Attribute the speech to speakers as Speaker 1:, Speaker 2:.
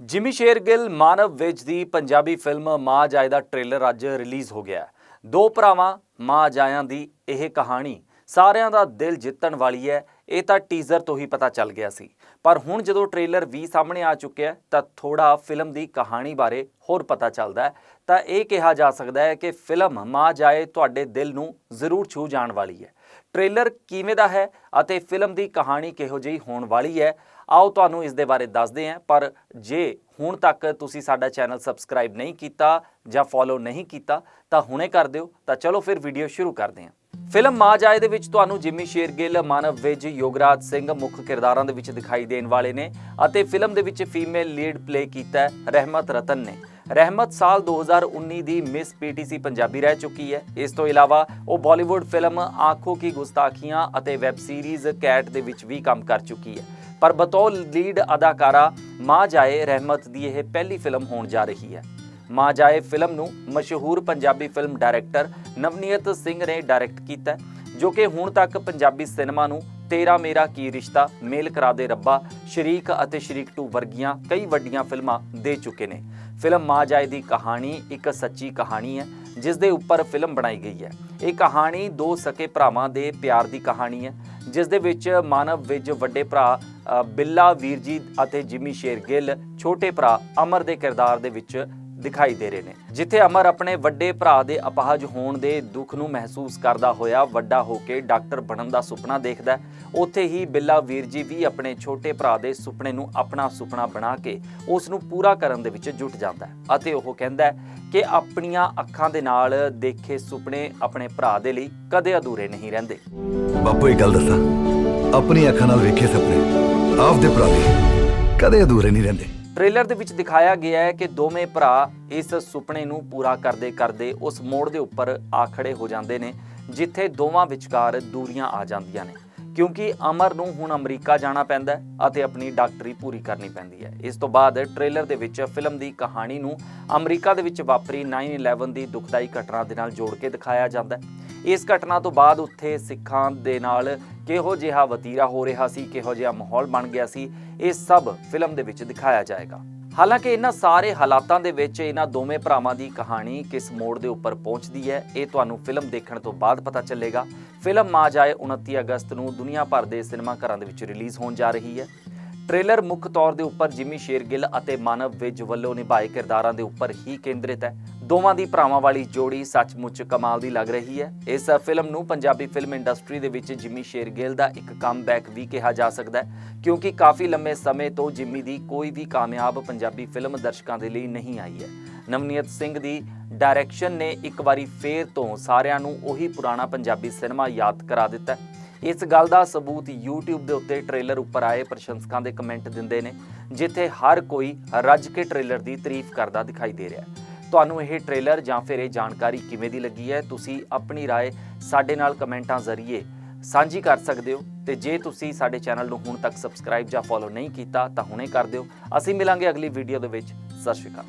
Speaker 1: ਜਿਮੀ ਸ਼ੇਰਗਿੱਲ ਮਾਨਵ ਵਿਜ ਦੀ ਪੰਜਾਬੀ ਫਿਲਮ ਮਾਂ ਜਾਏ ਦਾ ਟ੍ਰੇਲਰ ਅੱਜ ਰਿਲੀਜ਼ ਹੋ ਗਿਆ ਦੋ ਭਰਾਵਾਂ ਮਾਂ ਜਾਇਆਂ ਦੀ ਇਹ ਕਹਾਣੀ ਸਾਰਿਆਂ ਦਾ ਦਿਲ ਜਿੱਤਣ ਵਾਲੀ ਹੈ। ਇਹ ਤਾਂ ਟੀਜ਼ਰ ਤੋਂ ਹੀ ਪਤਾ ਚੱਲ ਗਿਆ ਸੀ। ਪਰ ਹੁਣ ਜਦੋਂ ਟ੍ਰੇਲਰ ਵੀ ਸਾਹਮਣੇ ਆ ਚੁੱਕਿਆ ਤਾਂ ਥੋੜਾ ਫਿਲਮ ਦੀ ਕਹਾਣੀ ਬਾਰੇ ਹੋਰ ਪਤਾ ਚੱਲਦਾ ਤਾਂ ਇਹ ਕਿਹਾ ਜਾ ਸਕਦਾ ਹੈ ਕਿ ਫਿਲਮ ਮਾਂ ਜਾਏ ਤੁਹਾਡੇ ਦਿਲ ਨੂੰ ਜ਼ਰੂਰ ਛੂ ਜਾਣ ਵਾਲੀ ਹੈ। ਟ੍ਰੇਲਰ ਕਿਵੇਂ ਦਾ ਹੈ ਅਤੇ ਫਿਲਮ ਦੀ ਕਹਾਣੀ ਕਿਹੋ ਜਿਹੀ ਹੋਣ ਵਾਲੀ ਹੈ, ਆਓ ਤੁਹਾਨੂੰ ਇਸ ਦੇ ਬਾਰੇ ਦੱਸਦੇ ਹਾਂ। ਪਰ ਜੇ ਹੁਣ ਤੱਕ ਤੁਸੀਂ ਸਾਡਾ ਚੈਨਲ ਸਬਸਕ੍ਰਾਈਬ ਨਹੀਂ ਕੀਤਾ ਜਾਂ ਫੋਲੋ ਨਹੀਂ ਕੀਤਾ, ਤਾਂ ਹੁਣੇ ਕਰ ਦਿਓ। ਤਾਂ ਚਲੋ ਫਿਰ ਵੀਡੀਓ ਸ਼ੁਰੂ ਕਰਦੇ ਹਾਂ। ਫਿਲਮ ਮਾਂ ਜਾਏ ਦੇ ਵਿੱਚ ਤੁਹਾਨੂੰ ਜਿਮੀ ਸ਼ੇਰਗਿੱਲ, ਮਾਨਵ ਵਿਜ, ਯੋਗਰਾਜ ਸਿੰਘ ਮੁੱਖ ਕਿਰਦਾਰਾਂ ਦੇ ਵਿੱਚ ਦਿਖਾਈ ਦੇਣ ਵਾਲੇ ਨੇ ਅਤੇ ਫਿਲਮ ਦੇ ਵਿੱਚ ਫੀਮੇਲ ਲੀਡ ਪਲੇ ਕੀਤਾ ਹੈ ਰਹਿਮਤ ਰਤਨ ਨੇ। ਰਹਿਮਤ ਸਾਲ 2019 ਦੀ ਮਿਸ ਪੀਟੀਸੀ ਪੰਜਾਬੀ ਰਹਿ ਚੁੱਕੀ ਹੈ। ਇਸ ਤੋਂ ਇਲਾਵਾ ਉਹ ਬਾਲੀਵੁੱਡ ਫਿਲਮ ਆਂਖੋ ਕੀ ਗੁਸਤਾਖੀਆਂ ਅਤੇ ਵੈਬ ਸੀਰੀਜ਼ ਕੈਟ ਦੇ ਵਿੱਚ ਵੀ ਕੰਮ ਕਰ ਚੁੱਕੀ ਹੈ। ਪਰ ਬਤੌਰ ਲੀਡ ਅਦਾਕਾਰਾ ਮਾਂ ਜਾਏ ਰਹਿਮਤ ਦੀ ਇਹ ਪਹਿਲੀ ਫਿਲਮ ਹੋਣ ਜਾ ਰਹੀ ਹੈ। ਮਾਂ ਜਾਏ ਫਿਲਮ ਨੂੰ ਮਸ਼ਹੂਰ ਪੰਜਾਬੀ ਫਿਲਮ ਡਾਇਰੈਕਟਰ ਨਵਨੀਤ ਸਿੰਘ ਨੇ ਡਾਇਰੈਕਟ ਕੀਤਾ ਜੋ ਕਿ ਹੁਣ ਤੱਕ ਪੰਜਾਬੀ ਸਿਨੇਮਾ ਨੂੰ ਤੇਰਾ ਮੇਰਾ ਕੀ ਰਿਸ਼ਤਾ, ਮੇਲ ਕਰਾ ਦੇ ਰੱਬਾ, ਸ਼ਰੀਕ ਅਤੇ ਸ਼ਰੀਕ 2 ਵਰਗੀਆਂ ਕਈ ਵੱਡੀਆਂ ਫਿਲਮਾਂ ਦੇ ਚੁੱਕੇ ਨੇ। ਫਿਲਮ ਮਾਂ ਜਾਏ ਦੀ ਕਹਾਣੀ ਇੱਕ ਸੱਚੀ ਕਹਾਣੀ ਹੈ, ਜਿਸ ਦੇ ਉੱਪਰ ਫਿਲਮ ਬਣਾਈ ਗਈ ਹੈ। ਇਹ ਕਹਾਣੀ ਦੋ ਸਕੇ ਭਰਾਵਾਂ ਦੇ ਪਿਆਰ ਦੀ ਕਹਾਣੀ ਹੈ, ਜਿਸ ਦੇ ਵਿੱਚ ਮਾਨਵ ਵਿਜ ਵੱਡੇ ਭਰਾ ਬਿੱਲਾ ਵੀਰਜੀ ਅਤੇ ਜਿਮੀ ਸ਼ੇਰਗਿੱਲ, ਛੋਟੇ ਭਰਾ ਅਮਰ ਦੇ ਕਿਰਦਾਰ ਦੇ ਵਿੱਚ ਦਿਖਾਈ ਦੇ ਰਹੇ ਨੇ। ਜਿੱਥੇ ਅਮਰ ਆਪਣੇ ਵੱਡੇ ਭਰਾ ਦੇ ਅਪਾਹਜ ਹੋਣ ਦੇ ਦੁੱਖ ਨੂੰ ਮਹਿਸੂਸ ਕਰਦਾ ਹੋਇਆ ਵੱਡਾ ਹੋ ਕੇ ਡਾਕਟਰ ਬਣਨ ਦਾ ਸੁਪਨਾ ਦੇਖਦਾ ਉੱਥੇ ਹੀ ਬਿੱਲਾ ਵੀਰ ਜੀ ਵੀ ਆਪਣੇ ਛੋਟੇ ਭਰਾ ਦੇ ਸੁਪਨੇ ਨੂੰ ਆਪਣਾ ਸੁਪਨਾ ਬਣਾ ਕੇ ਉਸ ਨੂੰ ਪੂਰਾ ਕਰਨ ਦੇ ਵਿੱਚ ਜੁਟ ਜਾਂਦਾ ਅਤੇ ਉਹ ਕਹਿੰਦਾ ਕਿ ਆਪਣੀਆਂ ਅੱਖਾਂ ਦੇ ਨਾਲ ਦੇਖੇ ਸੁਪਨੇ ਆਪਣੇ ਭਰਾ ਦੇ ਲਈ ਕਦੇ ਅਧੂਰੇ ਨਹੀਂ ਰਹਿੰਦੇ।
Speaker 2: ਬਾਪੂ, ਇੱਕ ਗੱਲ ਦੱਸਾਂ। ਆਪਣੀ ਅੱਖਾਂ ਨਾਲ ਵੇਖੇ ਸੁਪਨੇ ਆਪਦੇ ਭਰਾ ਦੇ ਕਦੇ ਅਧੂਰੇ ਨਹੀਂ ਰਹਿੰਦੇ।
Speaker 1: ਟ੍ਰੇਲਰ ਦੇ ਵਿੱਚ ਦਿਖਾਇਆ ਗਿਆ ਹੈ ਕਿ ਦੋਵੇਂ ਭਰਾ ਇਸ ਸੁਪਨੇ ਨੂੰ ਪੂਰਾ ਕਰਦੇ ਕਰਦੇ ਉਸ ਮੋੜ ਦੇ ਉੱਪਰ ਆ ਖੜੇ ਹੋ ਜਾਂਦੇ ਨੇ, ਜਿੱਥੇ ਦੋਵਾਂ ਵਿਚਕਾਰ ਦੂਰੀਆਂ ਆ ਜਾਂਦੀਆਂ ਨੇ। ਕਿਉਂਕਿ ਅਮਰ ਨੂੰ ਹੁਣ ਅਮਰੀਕਾ ਜਾਣਾ ਪੈਂਦਾ ਅਤੇ ਆਪਣੀ ਡਾਕਟਰੀ ਪੂਰੀ ਕਰਨੀ ਪੈਂਦੀ ਹੈ। ਇਸ ਤੋਂ ਬਾਅਦ ਟ੍ਰੇਲਰ ਦੇ ਵਿੱਚ ਫਿਲਮ ਦੀ ਕਹਾਣੀ ਨੂੰ ਅਮਰੀਕਾ ਦੇ ਵਿੱਚ ਵਾਪਰੀ 9/11 ਦੀ ਦੁਖਦਾਈ ਘਟਨਾ ਦੇ ਨਾਲ ਜੋੜ ਕੇ ਦਿਖਾਇਆ ਜਾਂਦਾ ਹੈ। ਇਸ ਘਟਨਾ ਤੋਂ ਬਾਅਦ ਉੱਥੇ ਸਿੱਖਾਂ ਦੇ ਨਾਲ ਕਿਹੋ ਜਿਹਾ ਵਤੀਰਾ ਹੋ ਰਿਹਾ ਸੀ, ਕਿਹੋ ਜਿਹਾ ਮਾਹੌਲ ਬਣ ਗਿਆ ਸੀ, ਇਹ ਸਭ ਫਿਲਮ ਦੇ ਵਿੱਚ ਦਿਖਾਇਆ ਜਾਏਗਾ। ਹਾਲਾਂਕਿ ਇਹਨਾਂ ਸਾਰੇ ਹਾਲਾਤਾਂ ਦੇ ਵਿੱਚ ਇਹਨਾਂ ਦੋਵੇਂ ਭਰਾਵਾਂ ਦੀ ਕਹਾਣੀ ਕਿਸ ਮੋੜ ਦੇ ਉੱਪਰ ਪਹੁੰਚਦੀ ਹੈ, ਇਹ ਤੁਹਾਨੂੰ ਫਿਲਮ ਦੇਖਣ ਤੋਂ ਬਾਅਦ ਪਤਾ ਚੱਲੇਗਾ। ਫਿਲਮ ਮਾਂ ਜਾਏ 29 ਅਗਸਤ ਨੂੰ, ਦੁਨੀਆ ਭਰ ਦੇ ਸਿਨੇਮਾ ਘਰਾਂ ਦੇ ਵਿੱਚ ਰਿਲੀਜ਼ ਹੋਣ ਜਾ ਰਹੀ ਹੈ। ਟ੍ਰੇਲਰ ਮੁੱਖ ਤੌਰ ਦੇ ਉੱਪਰ ਜਿਮੀ ਸ਼ੇਰਗਿੱਲ ਅਤੇ ਮਾਨਵ ਵਿਜ ਵੱਲੋਂ ਨਿਭਾਏ ਕਿਰਦਾਰਾਂ ਦੇ ਉੱਪਰ ਹੀ ਕੇਂਦਰਿਤ ਹੈ। ਦੋਵਾਂ ਦੀ ਭਰਾਵਾਂ ਵਾਲੀ ਜੋੜੀ ਸੱਚਮੁੱਚ ਕਮਾਲ ਦੀ ਲੱਗ ਰਹੀ ਹੈ। ਇਸ ਫਿਲਮ ਨੂੰ ਪੰਜਾਬੀ ਫਿਲਮ ਇੰਡਸਟਰੀ ਦੇ ਵਿੱਚ ਜਿਮੀ ਸ਼ੇਰਗਿੱਲ ਦਾ ਇੱਕ ਕਮਬੈਕ ਵੀ ਕਿਹਾ ਜਾ ਸਕਦਾ ਹੈ, ਕਿਉਂਕਿ ਕਾਫੀ ਲੰਮੇ ਸਮੇਂ ਤੋਂ ਜਿਮੀ ਦੀ ਕੋਈ ਵੀ ਕਾਮਯਾਬ ਪੰਜਾਬੀ ਫਿਲਮ ਦਰਸ਼ਕਾਂ ਦੇ ਲਈ ਨਹੀਂ ਆਈ ਹੈ। ਨਵਨੀਤ ਸਿੰਘ ਦੀ ਡਾਇਰੈਕਸ਼ਨ ਨੇ ਇੱਕ ਵਾਰੀ ਫੇਰ ਤੋਂ ਸਾਰਿਆਂ ਨੂੰ ਉਹੀ ਪੁਰਾਣਾ ਪੰਜਾਬੀ ਸਿਨੇਮਾ ਯਾਦ ਕਰਾ ਦਿੱਤਾ ਇਸ ਗੱਲ ਦਾ ਸਬੂਤ YouTube ਦੇ ਉੱਤੇ ਟ੍ਰੇਲਰ ਉੱਪਰ ਆਏ ਪ੍ਰਸ਼ੰਸਕਾਂ ਦੇ ਕਮੈਂਟ ਦਿੰਦੇ ਨੇ, ਜਿੱਥੇ ਹਰ ਕੋਈ ਰੱਜ ਕੇ ਟ੍ਰੇਲਰ ਦੀ ਤਾਰੀਫ ਕਰਦਾ ਦਿਖਾਈ ਦੇ ਰਿਹਾ ਹੈ। ਤੁਹਾਨੂੰ ਇਹ ਟ੍ਰੇਲਰ ਜਾਂ ਫਿਰ ਇਹ ਜਾਣਕਾਰੀ ਕਿਵੇਂ ਦੀ ਲੱਗੀ ਹੈ ਤੁਸੀਂ ਆਪਣੀ رائے ਸਾਡੇ ਨਾਲ ਕਮੈਂਟਾਂ ਜ਼ਰੀਏ ਸਾਂਝੀ ਕਰ ਸਕਦੇ ਹੋ ਤੇ ਜੇ ਤੁਸੀਂ ਸਾਡੇ ਚੈਨਲ ਨੂੰ ਹੁਣ ਤੱਕ ਸਬਸਕ੍ਰਾਈਬ ਜਾਂ ਫੋਲੋ ਨਹੀਂ ਕੀਤਾ ਤਾਂ ਹੁਣੇ ਕਰ ਦਿਓ ਅਸੀਂ ਮਿਲਾਂਗੇ ਅਗਲੀ ਵੀਡੀਓ ਦੇ ਵਿੱਚ ਸਤਿ ਸ਼੍ਰੀ ਅਕਾਲ